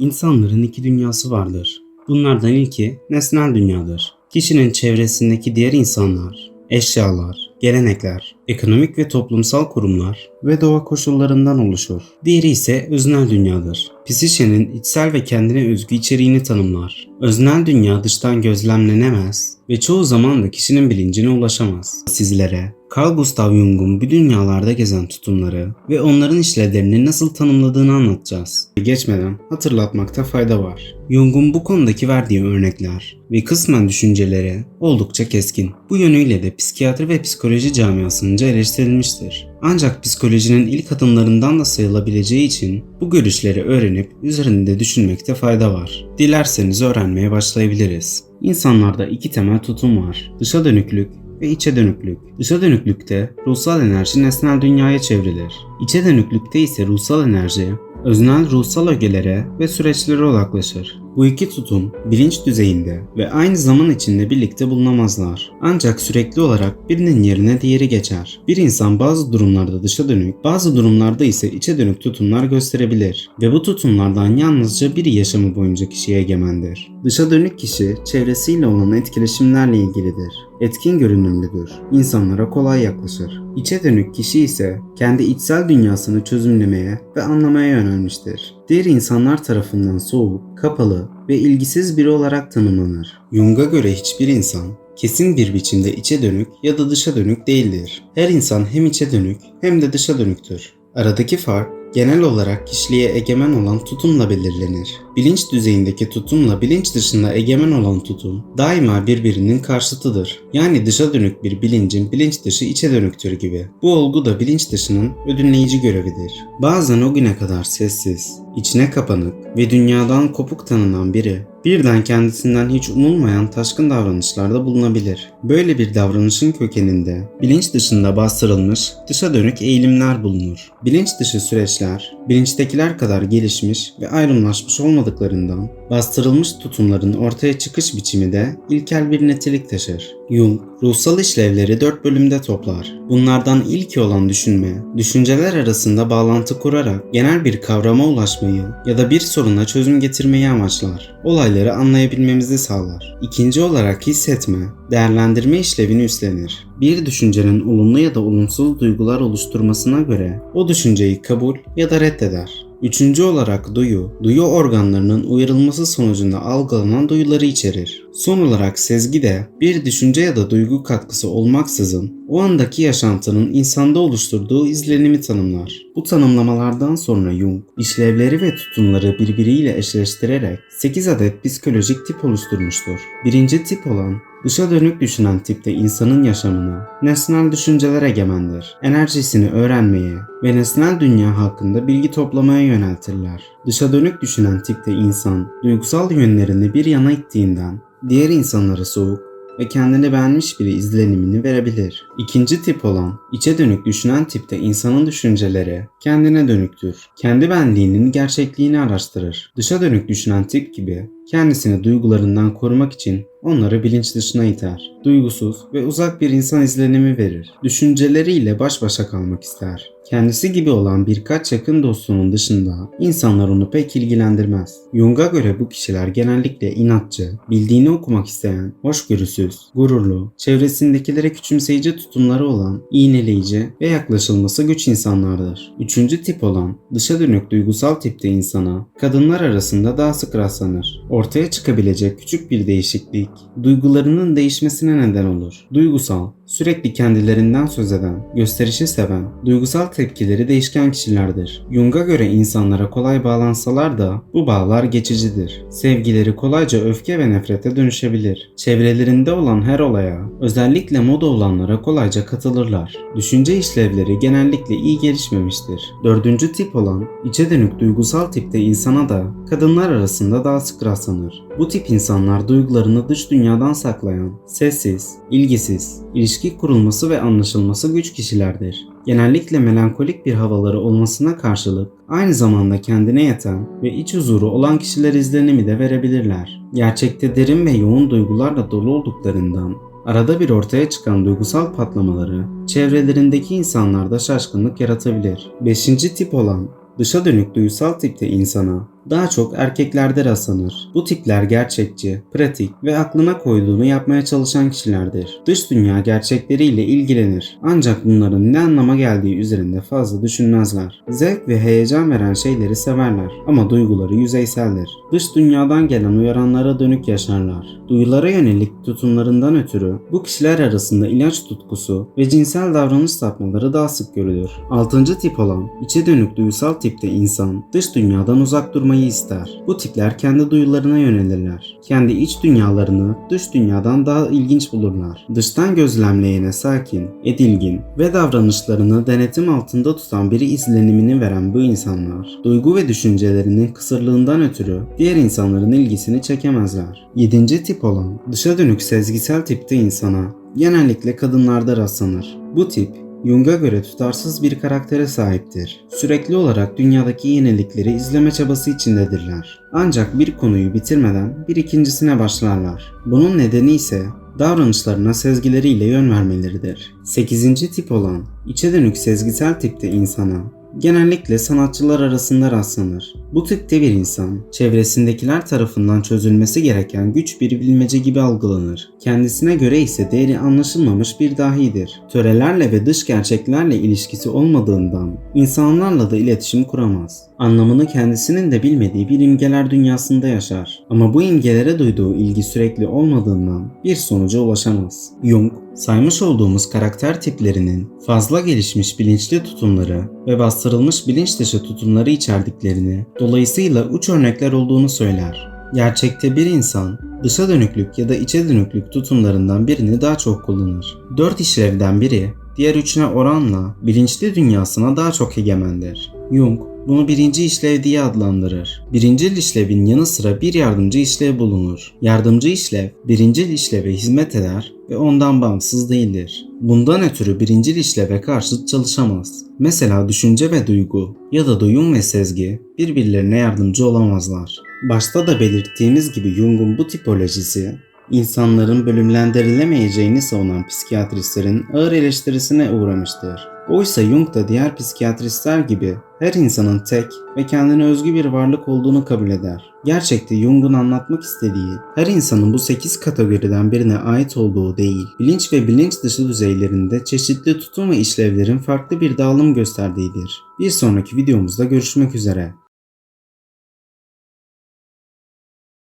İnsanların iki dünyası vardır. Bunlardan ilki nesnel dünyadır. Kişinin çevresindeki diğer insanlar, eşyalar, gelenekler, ekonomik ve toplumsal kurumlar ve doğa koşullarından oluşur. Diğeri ise öznel dünyadır. Psişenin içsel ve kendine özgü içeriğini tanımlar. Öznel dünya dıştan gözlemlenemez ve çoğu zaman da kişinin bilincine ulaşamaz. Sizlere Carl Gustav Jung'un bu dünyalarda gezen tutumları ve onların işlevlerini nasıl tanımladığını anlatacağız. Geçmeden hatırlatmakta fayda var. Jung'un bu konudaki verdiği örnekler ve kısmen düşünceleri oldukça keskin. Bu yönüyle de psikiyatri ve psikoloji camiasınca eleştirilmiştir. Ancak psikolojinin ilk adımlarından da sayılabileceği için bu görüşleri öğrenip üzerinde düşünmekte fayda var. Dilerseniz öğrenmeye başlayabiliriz. İnsanlarda iki temel tutum var. Dışa dönüklük ve içe dönüklük. Dışa dönüklükte ruhsal enerji nesnel dünyaya çevrilir. İçe dönüklükte ise ruhsal enerji öznel ruhsal ögelere ve süreçlere odaklaşır. Bu iki tutum bilinç düzeyinde ve aynı zaman içinde birlikte bulunamazlar. Ancak sürekli olarak birinin yerine diğeri geçer. Bir insan bazı durumlarda dışa dönük, bazı durumlarda ise içe dönük tutumlar gösterebilir ve bu tutumlardan yalnızca biri yaşamı boyunca kişiye egemendir. Dışa dönük kişi çevresiyle olan etkileşimlerle ilgilidir. Etkin görünümlüdür. İnsanlara kolay yaklaşır. İçe dönük kişi ise kendi içsel dünyasını çözümlemeye ve anlamaya yönelmiştir. Diğer insanlar tarafından soğuk, kapalı ve ilgisiz biri olarak tanımlanır. Jung'a göre hiçbir insan kesin bir biçimde içe dönük ya da dışa dönük değildir. Her insan hem içe dönük hem de dışa dönüktür. Aradaki fark genel olarak kişiliğe egemen olan tutumla belirlenir. Bilinç düzeyindeki tutumla bilinç dışında egemen olan tutum daima birbirinin karşıtıdır. Yani dışa dönük bir bilincin bilinç dışı içe dönüktür gibi. Bu olgu da bilinç dışının ödünleyici görevidir. Bazen o güne kadar sessiz, içine kapanık ve dünyadan kopuk tanınan biri birden kendisinden hiç umulmayan taşkın davranışlarda bulunabilir. Böyle bir davranışın kökeninde bilinç dışında bastırılmış dışa dönük eğilimler bulunur. Bilinç dışı süreçler bilinçtekiler kadar gelişmiş ve ayrımlaşmış olmadıklarından bastırılmış tutumların ortaya çıkış biçimi de ilkel bir nitelik taşır. Jung, ruhsal işlevleri dört bölümde toplar. Bunlardan ilki olan düşünme, düşünceler arasında bağlantı kurarak genel bir kavrama ulaşmayı ya da bir soruna çözüm getirmeyi amaçlar. Olayları anlayabilmemizi sağlar. İkinci olarak hissetme, değerlendirme işlevini üstlenir. Bir düşüncenin olumlu ya da olumsuz duygular oluşturmasına göre o düşünceyi kabul ya da reddeder. Üçüncü olarak duyu, duyu organlarının uyarılması sonucunda algılanan duyuları içerir. Son olarak sezgi de bir düşünce ya da duygu katkısı olmaksızın o andaki yaşantının insanda oluşturduğu izlenimi tanımlar. Bu tanımlamalardan sonra Jung, işlevleri ve tutumları birbiriyle eşleştirerek 8 adet psikolojik tip oluşturmuştur. Birinci tip olan Dışa dönük düşünen tipte insanın yaşamına nesnel düşünceler egemendir. Enerjisini öğrenmeye ve nesnel dünya hakkında bilgi toplamaya yöneltirler. Dışa dönük düşünen tipte insan duygusal yönlerini bir yana ittiğinden diğer insanlara soğuk ve kendini beğenmiş biri izlenimini verebilir. İkinci tip olan içe dönük düşünen tipte insanın düşünceleri kendine dönüktür. Kendi benliğinin gerçekliğini araştırır. Dışa dönük düşünen tip gibi kendisini duygularından korumak için onları bilinç dışına iter. Duygusuz ve uzak bir insan izlenimi verir. Düşünceleriyle baş başa kalmak ister. Kendisi gibi olan birkaç yakın dostunun dışında insanlar onu pek ilgilendirmez. Jung'a göre bu kişiler genellikle inatçı, bildiğini okumak isteyen, hoşgörüsüz, gururlu, çevresindekilere küçümseyici tutumları olan, iğneleyici ve yaklaşılması güç insanlardır. Üçüncü tip olan, dışa dönük duygusal tipte insana, kadınlar arasında daha sık rastlanır. Ortaya çıkabilecek küçük bir değişiklik, duygularının değişmesine neden olur. Duygusal, sürekli kendilerinden söz eden, gösterişi seven, duygusal tepkileri değişken kişilerdir. Jung'a göre insanlara kolay bağlansalar da bu bağlar geçicidir. Sevgileri kolayca öfke ve nefrete dönüşebilir. Çevrelerinde olan her olaya, özellikle moda olanlara kolayca katılırlar. Düşünce işlevleri genellikle iyi gelişmemiştir. Dördüncü tip olan, içe dönük duygusal tipte insana da kadınlar arasında daha sık rastlanır. Bu tip insanlar duygularını dış dünyadan saklayan, sessiz, ilgisiz, ilişki kurulması ve anlaşılması güç kişilerdir. Genellikle melankolik bir havaları olmasına karşılık aynı zamanda kendine yeten ve iç huzuru olan kişiler izlenimi de verebilirler. Gerçekte derin ve yoğun duygularla dolu olduklarından arada bir ortaya çıkan duygusal patlamaları çevrelerindeki insanlarda şaşkınlık yaratabilir. Beşinci tip olan Dışa dönük duysal tipte insana daha çok erkeklerde rastlanır. Bu tipler gerçekçi, pratik ve aklına koyduğunu yapmaya çalışan kişilerdir. Dış dünya gerçekleriyle ilgilenir. Ancak bunların ne anlama geldiği üzerinde fazla düşünmezler. Zevk ve heyecan veren şeyleri severler ama duyguları yüzeyseldir. Dış dünyadan gelen uyaranlara dönük yaşarlar. Duyulara yönelik tutumlarından ötürü bu kişiler arasında ilaç tutkusu ve cinsel davranış sapmaları daha sık görülür. Altıncı tip olan içe dönük duysal tipte insan dış dünyadan uzak durmayı ister. Bu tipler kendi duyularına yönelirler. Kendi iç dünyalarını dış dünyadan daha ilginç bulurlar. Dıştan gözlemleyene sakin, edilgin ve davranışlarını denetim altında tutan biri izlenimini veren bu insanlar duygu ve düşüncelerinin kısırlığından ötürü diğer insanların ilgisini çekemezler. Yedinci tip olan dışa dönük sezgisel tipte insana genellikle kadınlarda rastlanır. Bu tip Jung'a göre tutarsız bir karaktere sahiptir. Sürekli olarak dünyadaki yenilikleri izleme çabası içindedirler. Ancak bir konuyu bitirmeden bir ikincisine başlarlar. Bunun nedeni ise davranışlarına sezgileriyle yön vermeleridir. 8. tip olan içe dönük sezgisel tipte insana genellikle sanatçılar arasında rastlanır. Bu tipte bir insan, çevresindekiler tarafından çözülmesi gereken güç bir bilmece gibi algılanır. Kendisine göre ise değeri anlaşılmamış bir dahidir. Törelerle ve dış gerçeklerle ilişkisi olmadığından insanlarla da iletişim kuramaz. Anlamını kendisinin de bilmediği bir imgeler dünyasında yaşar. Ama bu imgelere duyduğu ilgi sürekli olmadığından bir sonuca ulaşamaz. Jung, saymış olduğumuz karakter tiplerinin fazla gelişmiş bilinçli tutumları ve bastırılmış bilinç dışı tutumları içerdiklerini, dolayısıyla uç örnekler olduğunu söyler. Gerçekte bir insan dışa dönüklük ya da içe dönüklük tutumlarından birini daha çok kullanır. Dört işlevden biri diğer üçüne oranla bilinçli dünyasına daha çok egemendir. Jung bunu birinci işlev diye adlandırır. Birincil işlevin yanı sıra bir yardımcı işlev bulunur. Yardımcı işlev birincil işleve hizmet eder ve ondan bağımsız değildir. Bundan ötürü birincil işleve karşıt çalışamaz. Mesela düşünce ve duygu ya da duyum ve sezgi birbirlerine yardımcı olamazlar. Başta da belirttiğimiz gibi Jung'un bu tipolojisi insanların bölümlendirilemeyeceğini savunan psikiyatristlerin ağır eleştirisine uğramıştır. Oysa Jung da diğer psikiyatristler gibi her insanın tek ve kendine özgü bir varlık olduğunu kabul eder. Gerçekte Jung'un anlatmak istediği her insanın bu 8 kategoriden birine ait olduğu değil, bilinç ve bilinç dışı düzeylerinde çeşitli tutum ve işlevlerin farklı bir dağılım gösterdiğidir. Bir sonraki videomuzda görüşmek üzere.